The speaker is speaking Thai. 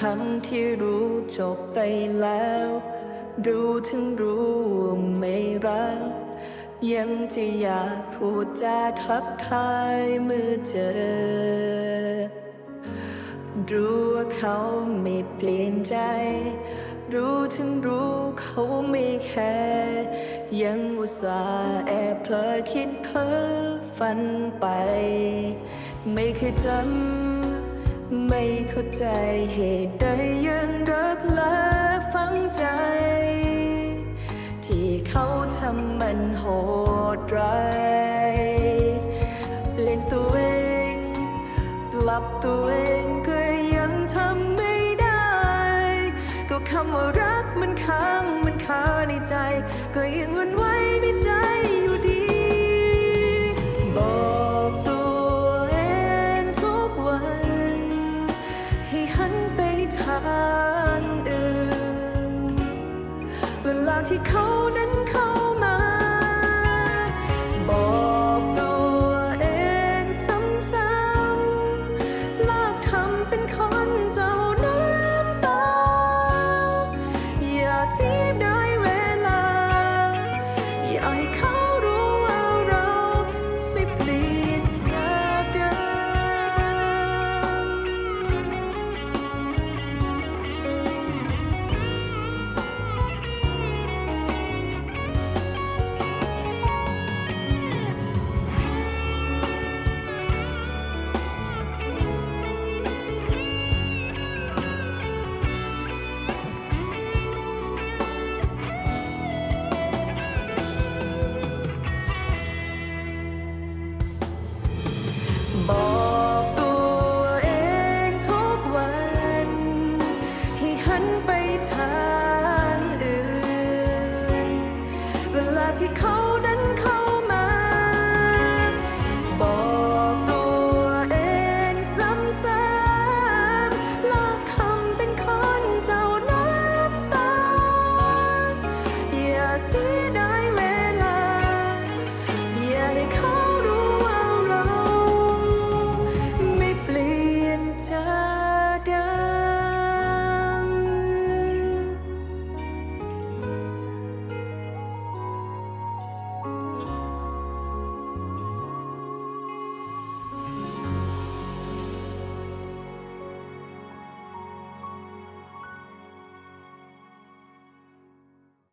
ทั้งที่รู้จบไปแล้ว รู้ถึงรู้ว่าไม่รัก ยังจะอยากพูดจาทักทายเมื่อเจอ รู้ว่าเขาไม่เปลี่ยนใจ รู้ถึงรู้เขาไม่แคร์ยังอุตส่าห์แอบเพลอคิดเพ้อฝันไป ไม่เคยจำ ไม่เข้าใจเหตุใดยังรักและฝังใจ ที่เขาทำมันโหดร้ายเปลี่ยนตัวเอง ปรับตัวเองก็ยังทำไม่ได้ ก็คำว่ารักมันค้างมันคาในใจ ก็ยังวนไหว ทางอื่น เวลาที่เขานั้น ลาที่เขานั้น